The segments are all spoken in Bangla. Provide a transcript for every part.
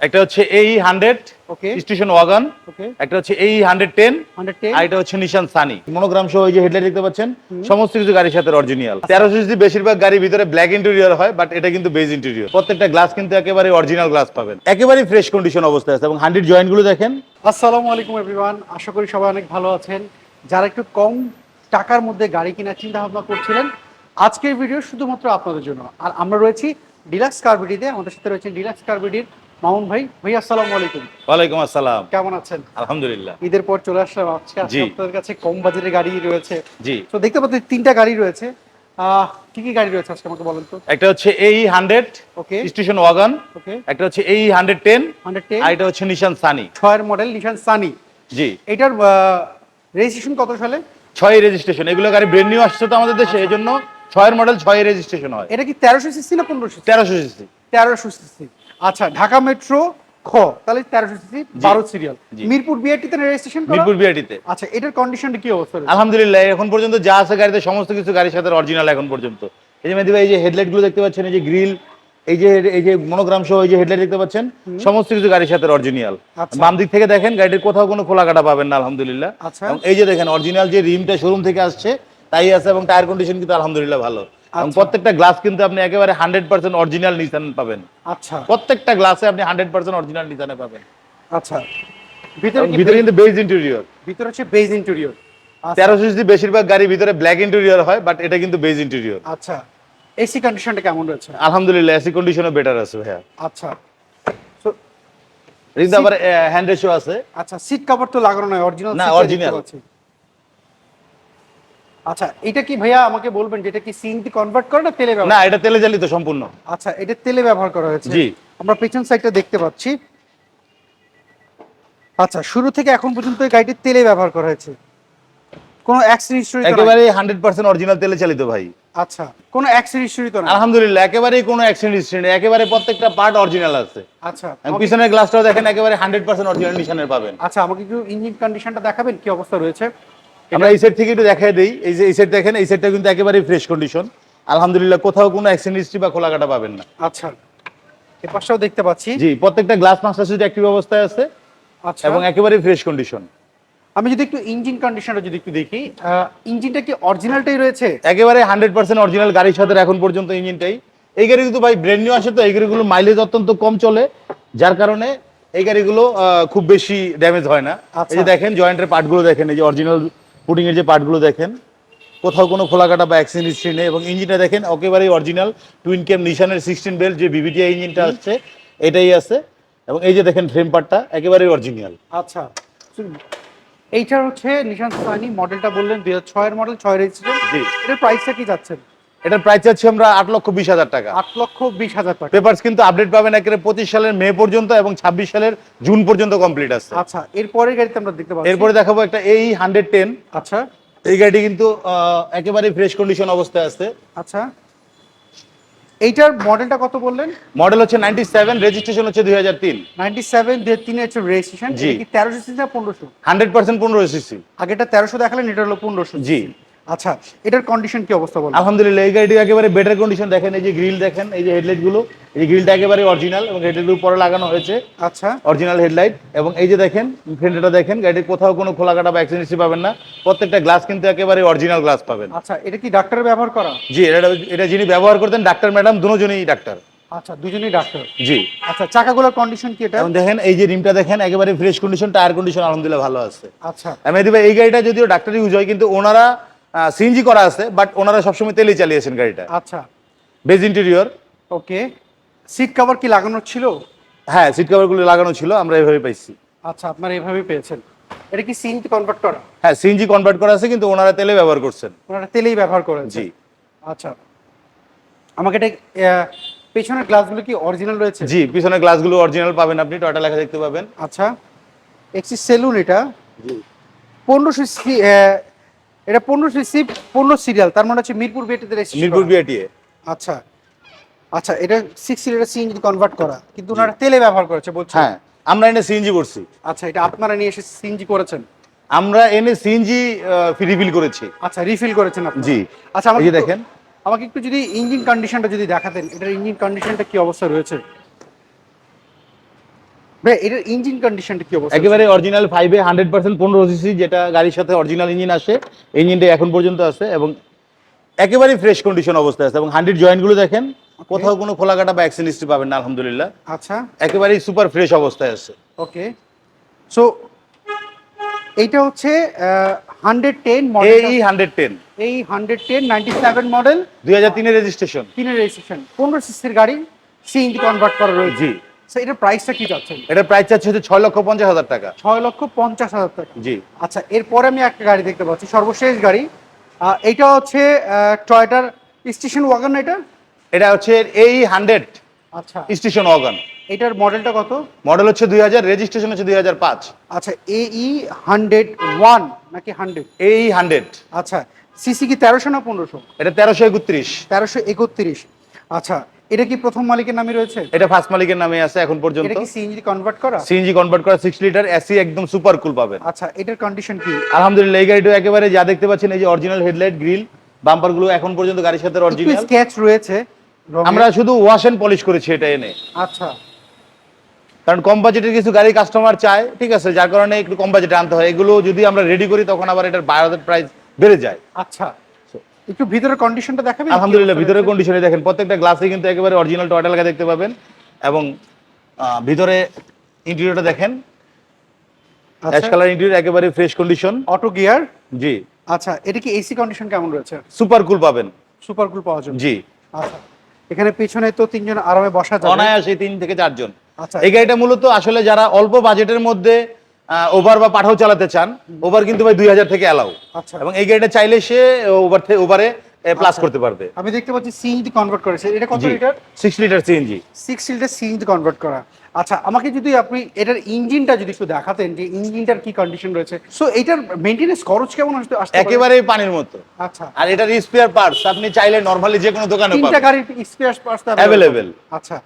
একটা হচ্ছে এই হান্ড্রেড স্টেশন ওয়াগন একটা হচ্ছে এই হান্ড্রেড টেন আর এটা হচ্ছে নিশান সানি মনোগ্রাম সহ এই যে হেডলাইট দেখতে পাচ্ছেন? সমস্ত কিছু গাড়ির সাথে অরিজিনাল তেরোশো সিসি বেশিরভাগ গাড়ির ভিতরে ব্ল্যাক ইন্টেরিয়র হয় বাট এটা কিন্তু বেজ ইন্টেরিয়র প্রত্যেকটা গ্লাস কিন্তু একেবারে অরিজিনাল গ্লাস পাবেন। একেবারে ফ্রেশ কন্ডিশন অবস্থায় আছে। এবং হান্ড্রেড জয়েন্টগুলো দেখেন। আসসালামু আলাইকুম এভরিওয়ান আশা করি সবাই অনেক ভালো আছেন। যারা একটু কম টাকার মধ্যে গাড়ি কেনার চিন্তা ভাবনা করছিলেন আজকের ভিডিও শুধুমাত্র আপনাদের জন্য। আর আমরা রয়েছি ডিলাক্স কারবিডিতে আমাদের সাথে রয়েছেন ডিলাক্স কারবিডির মামুন ভাই ভাই আসসালামু আলাইকুম। ওয়ালাইকুম আসসালাম। কেমন আছেন? আলহামদুলিল্লাহ। ঈদের পর চলে আসলাম আজকে। আপনাদের কাছে কম বাজেটের গাড়ি রয়েছে। জি। তো দেখতে পাচ্ছি তিনটা গাড়ি রয়েছে। কি কি গাড়ি রয়েছে আজকে আমাকে বলেন তো? একটা হচ্ছে এই hundred okay. Station wagon okay. একটা হচ্ছে এই হান্ড্রেড টেন হান্ড্রেড টেন আর এটা হচ্ছে নিশান সানি ছয়ের মডেল নিশান সানি জি। এটার রেজিস্ট্রেশন কত সালে? ছয় রেজিস্ট্রেশন এগুলো গাড়ি ব্রেন নিউ আসছে তো আমাদের দেশে এই জন্য ছয়ের মডেল ছয় রেজিস্ট্রেশন হয়। এটা কি তেরোশো সিসি না পনেরোশো তেরোশো সিসি। তেরোশো সিসি। আচ্ছা ঢাকা মেট্রো খ তাহলে তেরোশো সিসি বারো সিরিয়াল। মিরপুর বিআরটিতে রেজিস্ট্রেশন মিরপুর বিআরটিতে। আচ্ছা এটার কন্ডিশনটা কি অবস্থা আলহামদুলিল্লাহ এখন পর্যন্ত যা আছে গাড়িতে সমস্ত কিছু গাড়ির সাথে অরিজিনাল এখন পর্যন্ত। এই যে মেহেদি ভাই এই যে হেডলাইটগুলো দেখতে পাচ্ছেন এই যে গ্রিল এই যে এই যে মনোগ্রাম সহ এই যে হেডলাইট দেখতে পাচ্ছেন সমস্ত কিছু গাড়ির সাথে অরিজিনাল আচ্ছা। বাম দিক থেকে দেখেন গাড়ির কোথাও কোনো খোলা কাটা পাবেন না আলহামদুলিল্লাহ। আচ্ছা। এই যে দেখেন অরিজিনাল যে রিমটা শোরুম থেকে আসছে তাই আছে এবং টায়ার কন্ডিশন কিন্তু আলহামদুলিল্লাহ ভালো। এবং আচ্ছা। প্রত্যেকটা গ্লাস কিন্তু আপনি একেবারে হান্ড্রেড পার্সেন্ট অরিজিনাল নিশান পাবেন। আচ্ছা। প্রত্যেকটা গ্লাসে আপনি হান্ড্রেড পার্সেন্ট অরিজিনাল নিশানে পাবেন। আচ্ছা। ভিতরে ভিতরে কিন্তু বেজ ইন্টেরিয়র ভিতরে হচ্ছে বেজ ইন্টেরিয়র তেরোশো সিসি বেশিরভাগ গাড়ির ভিতরে ব্ল্যাক ইন্টেরিয়র হয় বাট এটা কিন্তু বেজ ইন্টেরিয়র আচ্ছা। এসি কন্ডিশনটা কেমন রয়েছে? আলহামদুলিল্লাহ এসি কন্ডিশনও বেটার আছে ভাইয়া। আচ্ছা। আবার হ্যান্ড রেশিও আছে। আচ্ছা সিট কভার তো লাগানো নয় অরিজিনাল না, original। আচ্ছা এটা কি ভাইয়া আমাকে বলবেন যে এটা কি সিএনজি কনভার্ট করে না তেলে ব্যবহার না এটা তেলে চালিত সম্পূর্ণ। আচ্ছা এটা তেলে ব্যবহার করা হয়েছে। জি। আমরা পেছন সাইডটা দেখতে পাচ্ছি। আচ্ছা শুরু থেকে এখন পর্যন্ত এই গাড়িটি তেলে ব্যবহার করা হয়েছে। কোনো অ্যাক্সিডেন্ট হিস্টরি একেবারে হান্ড্রেড পার্সেন্ট অরিজিনাল তেলে চালিত ভাই। আচ্ছা কোনো অ্যাক্সিডেন্ট হিস্টরি তো না আলহামদুলিল্লাহ একেবারেই কোনো অ্যাক্সিডেন্ট হিস্ট্রি নেই। একেবারে প্রত্যেকটা পার্ট অরিজিনাল আছে। আচ্ছা পিছনের গ্লাসটাও দেখেন একেবারে হান্ড্রেড পার্সেন্ট অরিজিনাল নিশানের পাবেন। আচ্ছা আমাকে একটু ইঞ্জিন কন্ডিশনটা দেখাবেন কি অবস্থা রয়েছে? আমরা এই সাইড থেকে একটু দেখাই দিই। এই যে এই সাইড দেখেন এই সাইডটা কিন্তু একেবারেই ফ্রেশ কন্ডিশন আলহামদুলিল্লাহ কোথাও কোনো অ্যাক্সিডেন্ট হিস্ট্রি বা খোলা কাটা পাবেন না। আচ্ছা। এ পাশটাও দেখতে পাচ্ছি। জি প্রত্যেকটা গ্লাস মাস্টার সুইচ অ্যাক্টিভ অবস্থায় আছে আচ্ছা। এবং একেবারেই ফ্রেশ কন্ডিশন আমি যদি একটু ইঞ্জিন কন্ডিশনটা যদি একটু দেখি ইঞ্জিনটা কি অরিজিনালটাই রয়েছে? একেবারে হান্ড্রেড পার্সেন্ট অরিজিনাল গাড়ির সাথে এখন পর্যন্ত ইঞ্জিনটাই এই গাড়ি কিন্তু ভাই ব্র্যান্ড নিউ আসে তো এই গাড়িগুলো মাইলেজ অত্যন্ত কম চলে। যার কারণে এই গাড়িগুলো খুব বেশি ড্যামেজ হয় না। আচ্ছা। এই যে দেখেন জয়েন্টের পার্টগুলো দেখেন এই যে অরিজিনাল পুটিং এর যে পার্টগুলো দেখেন কোথাও কোনো খোলা কাটা বা অ্যাক্সিডেন্ট হিস্ট্রি নেই এবং ইঞ্জিনটা দেখেন একেবারেই অরিজিনাল টুইন ক্যাম নিশানের সিক্সটিন বেল যে বিবিটিআই ইঞ্জিনটা আসছে এটাই আছে। এবং এই যে দেখেন ফ্রেম পার্টটা একেবারেই অরিজিনাল আচ্ছা। এইটার হচ্ছে নিশান সানি মডেলটা বললেন দুই হাজার ছয়ের মডেল ছয় রেজিস্ট্রেশন জি। এটার প্রাইসটা কি যাচ্ছেন এটার প্রাইস চাচ্ছি আমরা আট লক্ষ বিশ হাজার টাকা। আট লক্ষ বিশ হাজার টাকা। পেপারস কিন্তু আপডেট পাবেন একেবারে পঁচিশ সালের মে পর্যন্ত এবং ছাব্বিশ সালের জুন পর্যন্ত কমপ্লিট আছে। আচ্ছা এরপরের গাড়িতে আমরা দেখতে পাবো এরপরে দেখাবো একটা এই হান্ড্রেড টেন আচ্ছা। এই গাড়িটি কিন্তু একেবারে ফ্রেশ কন্ডিশন অবস্থায় আছে। আচ্ছা। এইটার মডেলটা কত বললেন? মডেল হচ্ছে নাইনটি সেভেন রেজিস্ট্রেশন হচ্ছে দুই হাজার তিন। নাইনটি সেভেন দুই তিনে হচ্ছে রেজিস্ট্রেশন জি। কি তেরোশো সিসি না পনেরোশো? হান্ড্রেড পার্সেন্ট পনেরো সিসি। আগেটা তেরোশো দেখালেন এটা হলো পনেরোশো জি। আচ্ছা এটার কন্ডিশন কি অবস্থা বলেন আলহামদুলিল্লাহ এই গাড়িটি একেবারে বেটার কন্ডিশন দেখেন এই যে গ্রিল দেখেন এই যে হেডলাইটগুলো এই গ্রিলটা একেবারে অরিজিনাল এবং হেডলাইট উপরে লাগানো হয়েছে। আচ্ছা। অরিজিনাল হেডলাইট এবং এই যে দেখেন ফ্রেন্ডটা দেখেন গাড়ির কোথাও কোনো খোলা কাটা বা অ্যাক্সিডেন্ট পাবেন না। প্রত্যেকটা গ্লাস কিন্তু একেবারে অরিজিনাল গ্লাস পাবেন। আচ্ছা এটা কি ডাক্তারের ব্যবহার করা? জি এটা এটা যিনি ব্যবহার করতেন ডাক্তার ম্যাডাম দুজনেই ডাক্তার আচ্ছা দুজনেই ডাক্তার জি। আচ্ছা চাকাগুলোর কন্ডিশন কি এটা? দেখেন এই যে রিমটা দেখেন একেবারে ফ্রেশ কন্ডিশন টায়ার কন্ডিশন আলহামদুলিল্লাহ ভালো আছে। আচ্ছা। মেহেদি ভাই এই গাড়িটা যদিও ডাক্তার ইউজ হয় কিন্তু ওনারা সিএনজি করা আছে বাট ওনারা সবসময় তেলেই চালিয়েছেন গাড়িটা। আচ্ছা। Beige interior okay. Seat cover কি লাগানো ছিল? হ্যাঁ সিট কভারগুলো লাগানো ছিল আমরা এভাবে পাইছি। আচ্ছা আপনারা এভাবেই পেয়েছেন। এটা কি সিএনজি কনভার্ট করা? হ্যাঁ সিএনজি কনভার্ট করা আছে কিন্তু ওনারা তেলে ব্যবহার করছেন। ওনারা তেলেই ব্যবহার করেন জি। আচ্ছা। আমাকে এটা পেছনের গ্লাসগুলো কি অরিজিনাল রয়েছে? জি পিছনের গ্লাসগুলো অরিজিনাল পাবেন আপনি টয়টা লেখা দেখতে পাবেন। আচ্ছা। এক্সিস সেলুন এটা। পনেরোশো সি এটা পনেরোশো সি পনেরো সিরিয়াল তার মানে হচ্ছে মিরপুর বিয়েটিতে মিরপুর বিআরটিএ আচ্ছা। আচ্ছা এটা সিক্স সিলিন্ডার সিএনজি কনভার্ট করা। কিন্তু ওনারা তেলে ব্যবহার করেছে বলছে? হ্যাঁ আমরা এনে সিএনজি করছি। আচ্ছা এটা আপনারা নিয়ে এসে সিএনজি করেছেন? আমরা এনে সিএনজি রিফিল করেছি। আচ্ছা রিফিল করেছেন আপনি জি। আচ্ছা আমাকে দেখেন। আমাকে একটু যদি ইঞ্জিন কন্ডিশনটা যদি দেখাতেন এটার ইঞ্জিন কন্ডিশনটা কি অবস্থা রয়েছে? ভাই এটার ইঞ্জিন কন্ডিশনটা কি অবস্থা? একেবারে অরিজিনাল ফাইভে হান্ড্রেড পার্সেন্ট পনেরো সিসি যেটা গাড়ির সাথে অরিজিনাল ইঞ্জিন আসে ইঞ্জিনটা এখন পর্যন্ত আছে এবং একেবারে ফ্রেশ কন্ডিশন অবস্থায় আছে এবং হান্ড্রেড জয়েন্টগুলো দেখেন কোথাও কোনো খোলাকাটা বা অ্যাক্সিডেন্ট হিস্ট্রি পাবেন না আলহামদুলিল্লাহ। আচ্ছা। একেবারেই সুপার ফ্রেশ অবস্থায় আছে। ওকে সো এইটা হচ্ছে হান্ড্রেড টেন মডেল এই হান্ড্রেড টেন এই hundred ten ninety seven model দুই হাজার তিনের রেজিস্ট্রেশন তিনের রেজিস্ট্রেশন পনেরো সিসির গাড়ি সিএনজি কনভার্ট করা রয়েছে। জি সো এটার প্রাইসটা কি যাচ্ছেন এটার প্রাইস চাচ্ছে হচ্ছে ছয় লক্ষ পঞ্চাশ হাজার টাকা। ছয় লক্ষ পঞ্চাশ হাজার টাকা। জি। আচ্ছা এরপরে আমি একটা গাড়ি দেখতে পাচ্ছি সর্বশেষ গাড়ি। এইটা হচ্ছে টয়টার স্টেশন ওয়াগন এটা? এটা হচ্ছে এই হান্ড্রেড আচ্ছা। স্টেশন ওয়াগন এটার মডেলটা কত? মডেল হচ্ছে দুই হাজার রেজিস্ট্রেশন হচ্ছে দুই হাজার পাঁচ। আচ্ছা এই হান্ড্রেড ওয়ান নাকি হান্ড্রেড এই হান্ড্রেড আচ্ছা সিসি কি তেরোশো না পনেরোশো? এটা তেরোশো একত্রিশ। তেরোশো একত্রিশ। আচ্ছা এটা কি প্রথম মালিকের নামে রয়েছে? এটা ফার্স্ট মালিকের নামে আছে এখন পর্যন্ত। এটা কি সিএনজি কনভার্ট করা? সিএনজি কনভার্ট করা সিক্স লিটার এসি একদম সুপার কুল পাবেন। আচ্ছা এটার কন্ডিশন কি? আলহামদুলিল্লাহ এই গাড়িটা একেবারে যা দেখতে পাচ্ছেন এই যে অরিজিনাল হেডলাইট গ্রিল বাম্পারগুলো এখন পর্যন্ত গাড়ির সাথে অরিজিনাল স্কেচ রয়েছে আমরা শুধু ওয়াশ এন্ড পলিশ করেছি এটা এনে। আচ্ছা। কারণ কম বাজেটের কিছু গাড়ি কাস্টমার চায় ঠিক আছে যার কারণে একটু কম বাজেটে আনতে হয়। এগুলো যদি আমরা রেডি করি তখন আবার এটার বাজার প্রাইস বেড়ে যায়। আচ্ছা। একটু ভিতরের কন্ডিশনটা দেখাবেন? আলহামদুলিল্লাহ ভিতরের কন্ডিশনে দেখেন প্রত্যেকটা গ্লাসে কিন্তু একেবারে অরিজিনাল টয়টা লাগা দেখতে পাবেন। এবং ভিতরে ইন্টেরিয়রটা দেখেন। অ্যাশ কালার ইন্টেরিয়র একেবারে ফ্রেশ কন্ডিশন অটো গিয়ার জি। আচ্ছা এটা কি এসি কন্ডিশন কেমন রয়েছে? সুপার কুল পাবেন। সুপার কুল পাওয়া যাবে জি। আচ্ছা। এখানে পিছনে তো তিনজন আরামে বসা যাবে। অনায়াসে তিন থেকে চারজন। আচ্ছা। এই গাড়িটা মূলত আসলে যারা অল্প বাজেটের মধ্যে ওভার বা পাঠাও চালাতে চান ওভার কিন্তু ভাই দুই হাজার থেকে অ্যালাউ আচ্ছা। এবং এই গাড়িটা চাইলে সে ওভার থেকে ওভারে প্লাস। করতে পারবে। আমি দেখতে পাচ্ছি সিএনজি কনভার্ট করেছে এটা কত litre six litre CNG six litre CNG convert করা। আচ্ছা আমাকে যদি আপনি এটার ইঞ্জিনটা যদি একটু দেখাতেন যে ইঞ্জিনটার কি কন্ডিশন রয়েছে। সো এটার মেইনটেনেন্স খরচ কেমন আসতে আসতে পারে? একেবারেই পানির মতো। আচ্ছা। আর এটার স্পেয়ার পার্টস আপনি চাইলে নরমালি যে কোনো দোকানে তিনটা গাড়ির স্পেয়ার পার্টস Available। আচ্ছা।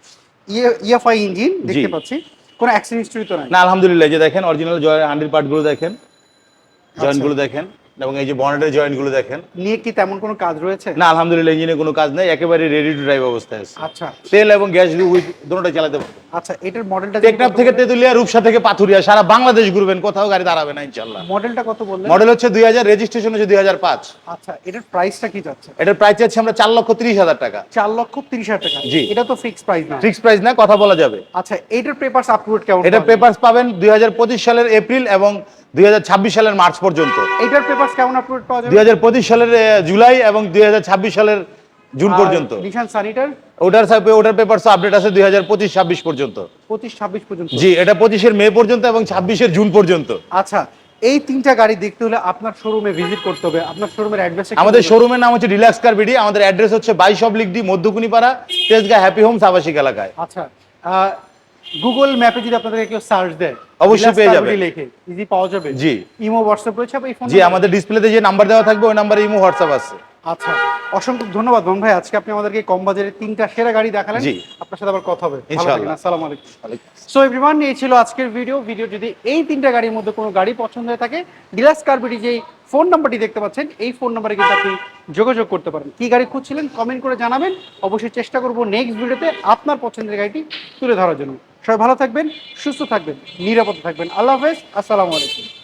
ইএফআই ইঞ্জিন দেখতে পাচ্ছি। কোনো অ্যাক্সিডেন্ট হিস্টরি তো নাই। না আলহামদুলিল্লাহ যে দেখেন অরিজিনাল জয়েন্ট আন্ডার পার্টগুলো দেখেন আচ্ছা। জয়েন্টগুলো দেখেন এবং এই যে বনেটের জয়েন্টগুলো দেখেন। নিয়ে কি তেমন কোনো কাজ রয়েছে? না আলহামদুলিল্লাহ ইঞ্জিনে কোনো কাজ নেই একেবারে রেডি টু ড্রাইভ অবস্থায় আছে। আচ্ছা। তেল এবং গ্যাস উইথ দুটোটাই চালাতে পারবেন আচ্ছা এটার মডেলটা টেকনাফ থেকে তেতুলিয়া রূপসা থেকে পাথুরিয়া সারা বাংলাদেশ ঘুরবেন কোথাও গাড়ি দাঁড়াবে না ইনশাল্লাহ মডেলটা কত বললেন? মডেল হচ্ছে দুই হাজার রেজিস্ট্রেশন হচ্ছে দুই হাজার পাঁচ। আচ্ছা এটার প্রাইসটা কি যাচ্ছে? এটার প্রাইস আছে আমরা চার লক্ষ তিরিশ হাজার টাকা। চার লক্ষ তিরিশ হাজার টাকা। জি। এটা তো ফিক্স প্রাইস না। ফিক্স প্রাইস না কথা বলা যাবে। আচ্ছা এটার পেপারস আপলোড কেমন এটা? পেপারস পাবেন দুই হাজার পঁচিশ সালের এপ্রিল এবং দুই হাজার ছাব্বিশ সালের মার্চ পর্যন্ত। এটার পেপারস কেমন আপলোড পাওয়া যাবে? দুই হাজার পঁচিশ সালের জুলাই এবং দুই হাজার ছাব্বিশ সালের জুন পর্যন্ত। নিশান সানিটার ওটার ওটার পেপারস আপডেট আছে দুই হাজার পঁচিশ ছাব্বিশ পর্যন্ত। পঁচিশ ছাব্বিশ পর্যন্ত। জি এটা পঁচিশের মে পর্যন্ত এবং ছাব্বিশের জুন পর্যন্ত। আচ্ছা এই তিনটা গাড়ি দেখতে হলে আপনার শোরুমে ভিজিট করতে হবে। আপনার শোরুমের অ্যাড্রেস আমাদের শোরুমের নাম হচ্ছে রিল্যাক্স কার বিডি আমাদের অ্যাড্রেস হচ্ছে বাইশ oblique D Madhyakunipara Tejgaon happy homes আবাসিক এলাকায়। আচ্ছা গুগল ম্যাপে যদি আপনাদের কেউ সার্চ দেয় অবশ্যই পেয়ে যাবে। লিখে ইজি পাওয়া যাবে। জি। ইমো হোয়াটসঅ্যাপ রয়েছে এই ফোন জি আমাদের ডিসপ্লেতে যে নাম্বার দেওয়া থাকবে ওই নাম্বারে ইমো হোয়াটসঅ্যাপ আছে। আচ্ছা অসংখ্য ধন্যবাদ মোহন ভাই। আজকে আপনি আমাদেরকে কম বাজারের তিনটা সেরা গাড়ি দেখালেন। আপনার সাথে আবার কথা হবে। আসসালামু আলাইকুম। সো এভরিওয়ান এই ছিল আজকের ভিডিও ভিডিও যদি এই তিনটা গাড়ির মধ্যে কোনো গাড়ি পছন্দ হয়ে থাকে ডিলাক্স কারবিটি যেই ফোন নাম্বারটি দেখতে পাচ্ছেন এই ফোন নাম্বারে কিন্তু আপনি যোগাযোগ করতে পারেন। কি গাড়ি খুঁজছিলেন কমেন্ট করে জানাবেন। অবশ্যই চেষ্টা করব নেক্সট ভিডিওতে আপনার পছন্দের গাড়িটি তুলে ধরার জন্য। সবাই ভালো থাকবেন সুস্থ থাকবেন নিরাপদে থাকবেন। আল্লাহ হাফেজ আসসালামু আলাইকুম।